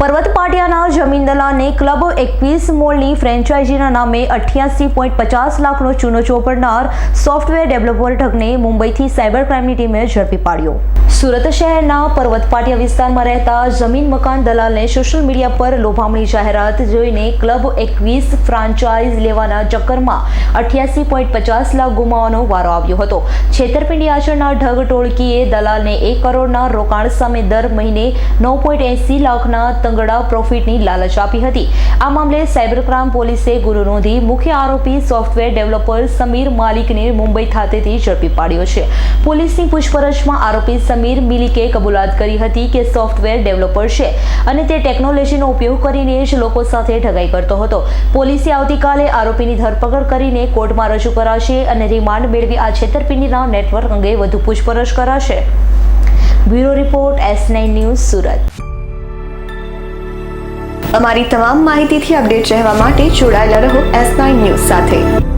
પર્વત પાટિયાના જમીન દલાને ક્લબ એકવીસ મોલની ફ્રેન્ચાઇઝીના નામે અઠ્યાસી પોઈન્ટ પચાસ લાખનો ચૂનો ચોપડનાર સોફ્ટવેર ડેવલપર ઠગને મુંબઈથી સાયબર ક્રાઇમની ટીમે ઝડપી પાડ્યો. સુરત શહેરના પર્વત પાટિયા વિસ્તારમાં રહેતા જમીન મકાન દલાલને સોશિયલ મીડિયા પર લોભામણી જાહેરાત જોઈને ક્લબ એકવીસ ફ્રાન્ચાઇઝ લેવાના ચક્કરમાં અઠ્યાસી પોઈન્ટ પચાસ લાખ ગુમાવવાનો વારો આવ્યો હતો. છેતરપિંડી આચરનાર ઢગ ટોળકીએ દલાલને એક કરોડના રોકાણ સામે દર મહિને નવ પોઈન્ટ એંસી લાખના તંગડા પ્રોફિટની લાલચ આપી હતી. આ મામલે સાયબર ક્રાઇમ પોલીસે ગુનો નોંધી મુખ્ય આરોપી સોફ્ટવેર ડેવલપર સમીર માલિકને મુંબઈ ખાતેથી ઝડપી પાડ્યો છે. પોલીસની પૂછપરછમાં આરોપી સમીર મિલિકે કબૂલાત કરી હતી કે સોફ્ટવેર ડેવલપર છે અને તે ટેકનોલોજીનો ઉપયોગ કરીને જ લોકો સાથે ઠગાઈ કરતો હતો. પોલીસે આવતીકાલે આરોપીની ધરપકડ કરીને કોર્ટમાં રજૂ કરાશે અને રિમાન્ડ મેળવી આ છેતરપિંડીના નેટવર્ક અંગે વધુ પૂછપરછ કરાશે. Bureau report, S nine news, Surat. અમારી તમામ માહિતીથી અપડેટ રહેવા માટે જોડાયેલા રહો એસ નાઇન ન્યૂઝ સાથે.